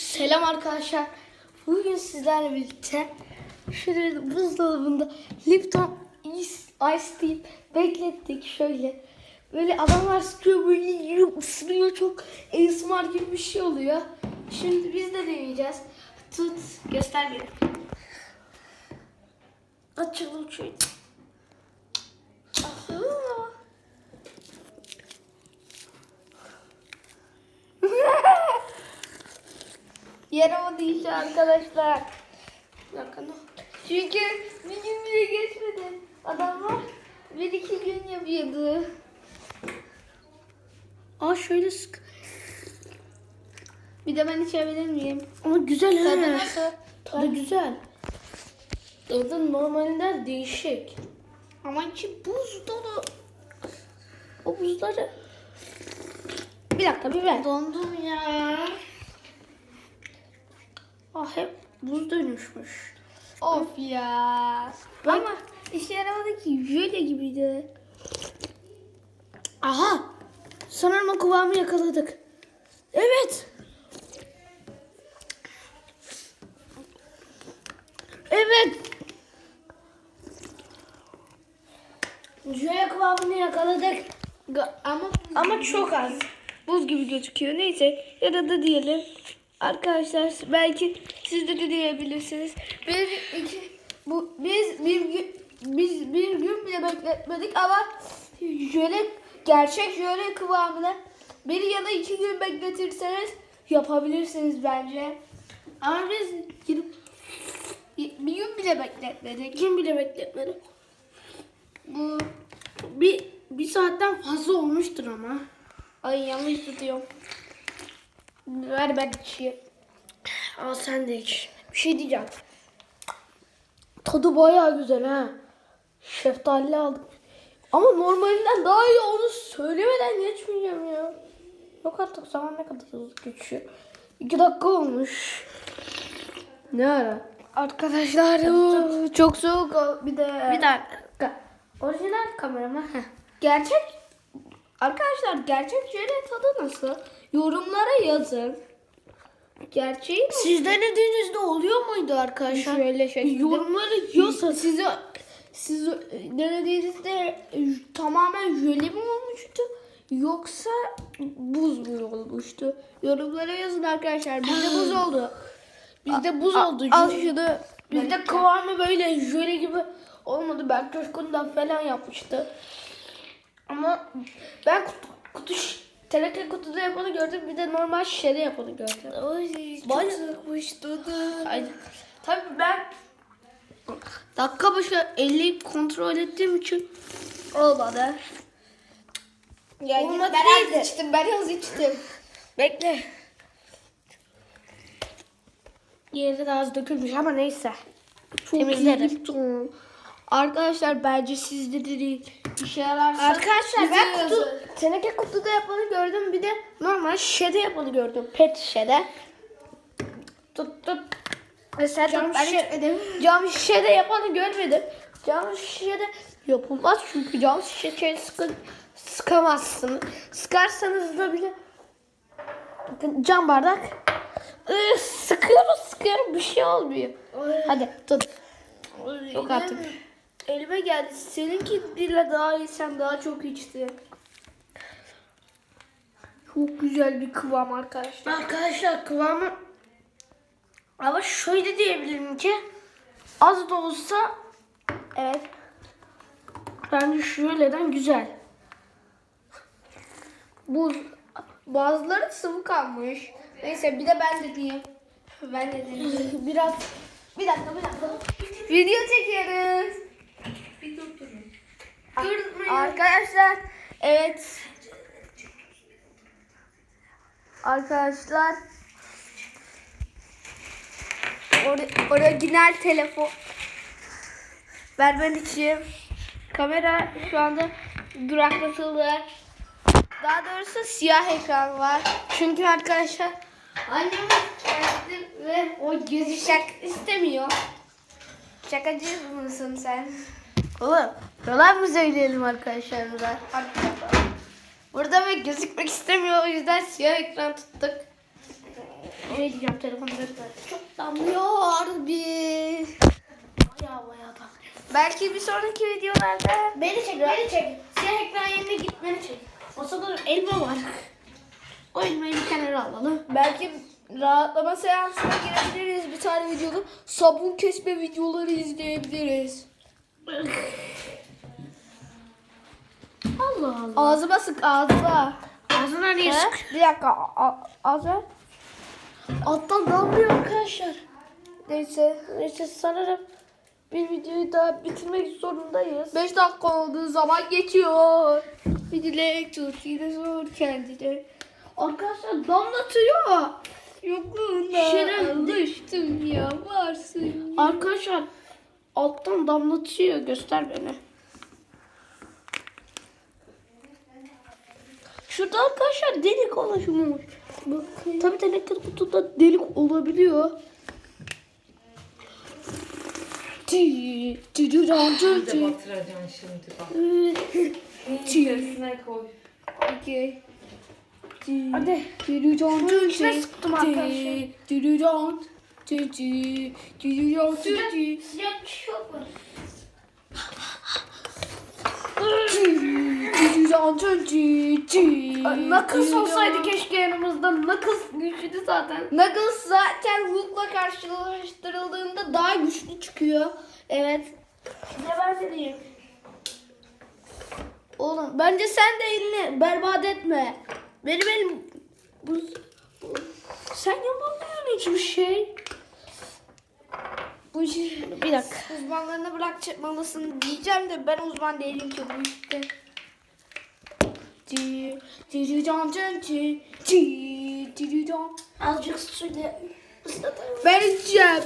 Selam arkadaşlar. Bugün sizlerle birlikte şöyle buzdolabında Lipton Ice, Ice Tea beklettik şöyle. Böyle adamlar sıkıyor böyle yiyor, ısırıyor çok ASMR gibi bir şey oluyor. Şimdi biz de deneyeceğiz. Tut göster bir. Açalım şöyle. Aha. Yaramadı işte arkadaşlar. Bakın. Çünkü bir gün bile geçmedi. Adamlar bir iki gün yapıyordu. Aa şöyle sık. Bir de ben içebilir miyim? Ama güzel Tadı he. nasıl? Tadı güzel. Tadı normalinden değişik. Ama içi buz dolu. O buzları... Bir dakika bir ver. Dondum ya. Ah hep buz dönüşmüş. Of ya. Bak. Ama işe yaramadı ki. Jöle gibiydi. Aha! Sanırım o kıvamı yakaladık. Evet. Evet. Jöle kıvamını yakaladık. Ama Ama çok az. Buz gibi gözüküyor. Neyse ya da diyelim. Arkadaşlar belki siz de deneyebilirsiniz. Bir iki bu biz bir gün biz bir gün bile bekletmedik ama jöle gerçek jöle kıvamını bir ya da iki gün bekletirseniz yapabilirsiniz bence. Ama biz gidip bir gün bile bekletmedik. Kim bile bekletmedi. Bu Bir, bir saatten fazla olmuştur ama. ay yanlış tutuyorum. Ver ben içeyim. Al sen de iç. Bir şey diyeceğim. Tadı bayağı güzel ha. Şeftali aldık. Ama normalinden daha iyi onu söylemeden geçmeyeceğim ya. Yok artık zaman ne kadar hızlı geçiyor. İki dakika olmuş. Ne ara? Arkadaşlar bu çok soğuk bir de Bir dakika. Orijinal kamerama. Heh. Gerçek arkadaşlar gerçek jöle tadı nasıl? Yorumlara yazın. Gerçeği mi? Siz denediğinizde oluyor muydu arkadaşlar? Şöyle şekilde. Yorumları yazın. Sizi siz denediğinizde e, tamamen jöle mi olmuştu yoksa buz mu olmuştu? Yorumlara yazın arkadaşlar. Bizde buz oldu. Bizde buz oldu. Şunu. Bizde kıvamı böyle jöle gibi olmadı. Ben coşkundan falan yapmıştı. Ama ben kutu, kutu teneke kutuda yapanı gördüm. Bir de normal şişede yapanı gördüm. Ay, Bayağı- sıkmıştı. Ay, tabii ben dakika başı elleyip kontrol ettiğim için olmadı. Yani Olmadı ben az içtim. Ben az içtim. Bekle. Yeri de az dökülmüş ama neyse. Temizlerim. Arkadaşlar bence sizde de değil. İşe yararsa Arkadaşlar ben kutu, teneke kutuda yapanı gördüm. Bir de normal şişede yapanı gördüm. Pet şişede. Tut tut. Mesela Cam ben şişe- cam şişede yapanı görmedim. Cam şişede yapılmaz çünkü cam şişe sıkı, sıkamazsınız. Sıkarsanız da bile Bakın cam bardak. Iı, sıkıyorum sıkıyorum bir şey olmuyor. Hadi tut. Yok artık. Elime geldi. Seninki bile daha iyi. Sen daha çok içtin. Çok güzel bir kıvam arkadaşlar. Arkadaşlar kıvamı ama şöyle diyebilirim ki az da olsa Evet. bence şöyleden güzel. Buz. Bazıları sıvı kalmış. Neyse bir de ben de diyeyim. Ben de diyeyim. Biraz bir dakika bir dakika. Video çekiyoruz. Arkadaşlar evet. Arkadaşlar or- orijinal telefon vermen için kamera şu anda duraklatıldı. Daha doğrusu siyah ekran var. Çünkü arkadaşlar annem geldi ve o gözükmek istemiyor. Şakacı mısın sen? Oğlum yalan mı söyleyelim arkadaşlarımıza? Bakalım. Burada ve gözükmek istemiyor o yüzden siyah ekran tuttuk. Şey diyeceğim telefonu göster. Çok damlıyor bir. Bayağı bayağı da. Belki bir sonraki videolarda. Beni çek, beni çek. Siyah ekran yerine git beni çek. Masada elma var. O elmayı bir kenara alalım. Belki rahatlama seansına girebiliriz bir tane videoda. Sabun kesme videoları izleyebiliriz. Allah Allah. Ağzıma sık ağzıma. Ağzına niye He? sık? Bir dakika. a-. Alttan damlıyor arkadaşlar. Neyse. Neyse sanırım bir videoyu daha bitirmek zorundayız. 5 dakika olduğu zaman geçiyor. Bir dilek tut yine sor kendine. Arkadaşlar damlatıyor. Yokluğuna Şirin. alıştım ya varsın. Arkadaşlar alttan damlatıyor. Göster beni. Şurada arkadaşlar delik oluşmuş. Bakayım. Tabii teneke kutuda delik olabiliyor. Ti. batıracaksın şimdi bak. Ti. koy. Okey. Hadi. İçine sıktım arkadaşlar. Dürücan. Dürücan. Dürücan. Sıcak çok var. Nakıs olsaydı keşke yanımızda. Nakıs güçlüydü zaten. Knuckles zaten Hulk'la karşılaştırıldığında daha güçlü çıkıyor. Evet. De ben de diyeyim. Oğlum bence sen de elini berbat etme. Benim elim... Bu... Sen yapamıyorsun hiçbir şey. Bu işi... Bir dakika. Uzmanlarına bırak çıkmalısın diyeceğim de ben uzman değilim ki bu işte. Azıcık suyla ıslatalım. Ben içeceğim.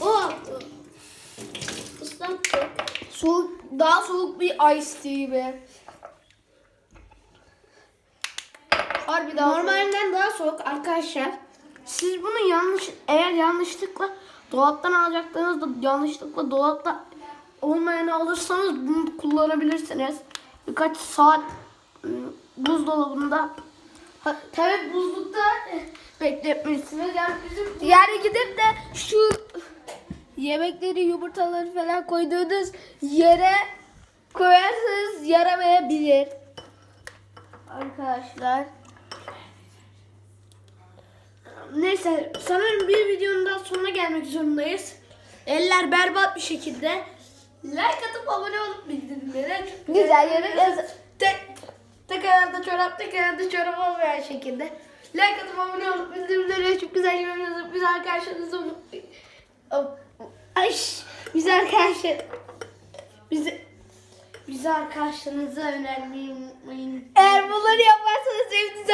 Oh. Islattık. Soğuk, daha soğuk bir ice tea gibi. Harbi daha soğuk. Normalinden daha soğuk arkadaşlar. Siz bunu eğer yanlışlıkla dolaptan alacaklarınızda yanlışlıkla dolapta olmayanı alırsanız bunu kullanabilirsiniz. Birkaç saat ıı, buzdolabında tabi buzlukta eh, bekletmişsiniz. Yani bizim Yani gidip de şu yemekleri, yumurtaları falan koyduğunuz yere koyarsanız yaramayabilir. Arkadaşlar. Neyse sanırım bir videonun daha sonuna gelmek zorundayız. Eller berbat bir şekilde. Like atıp abone olup bildirimleri Güzel yorum yazın. Tek, tek ayağında çorap, tek ayağında çorap olmayan şekilde. Like atıp abone olup bildirimleri açıp güzel yorum yazıp bizi arkadaşlarınızla Ay, bizi arkadaşlar bizi bizi arkadaşlarınıza önermeyi unutmayın.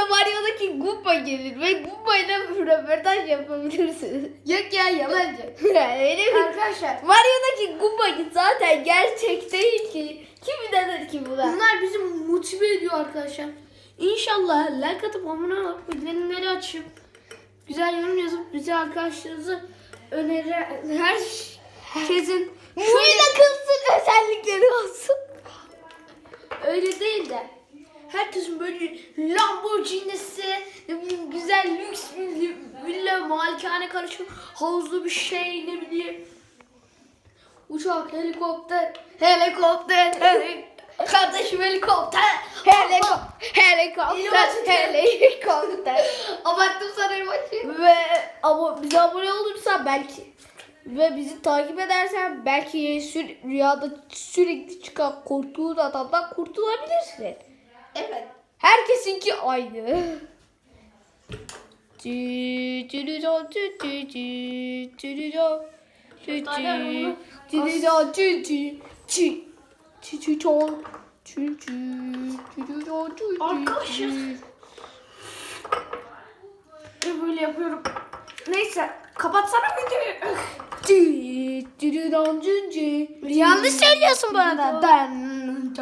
Evinize Mario'daki Goomba gelir ve Goomba ile röportaj yapabilirsiniz. Yok ya yalancı. Öyle mi? arkadaşlar Mario'daki Goomba zaten gerçek değil ki. Kim inanır ki buna? Bunlar bizi motive ediyor arkadaşlar. İnşallah like atıp abone olup bildirimleri açıp güzel yorum yazıp bize arkadaşlarınızı öneri herkesin Bu kılsın özellikleri olsun. öyle değil de herkesin böyle Lamborghini'si ne bileyim güzel lüks villa malikane karışık havuzlu bir şey ne bileyim uçak helikopter helikopter helik kardeşim helikopter Heliko helikopter, Helikopter. helikopter. abarttım sanırım açı Ve ama bize abone olursa belki ve bizi takip edersen belki sür, rüyada sürekli çıkan korktuğun adamdan kurtulabilirsin. Evet Herkesinki aynı. Cü, cürücan, cü, cü, cü, cürücan, cü, cü, cürücan, cü, cü, cü, cürücan, cü, cü, cürücan, cü, cü, Arkadaşlar. cü. Ben böyle yapıyorum neyse kapatsana videoyu. Yanlış söylüyorsun bu arada. Ben,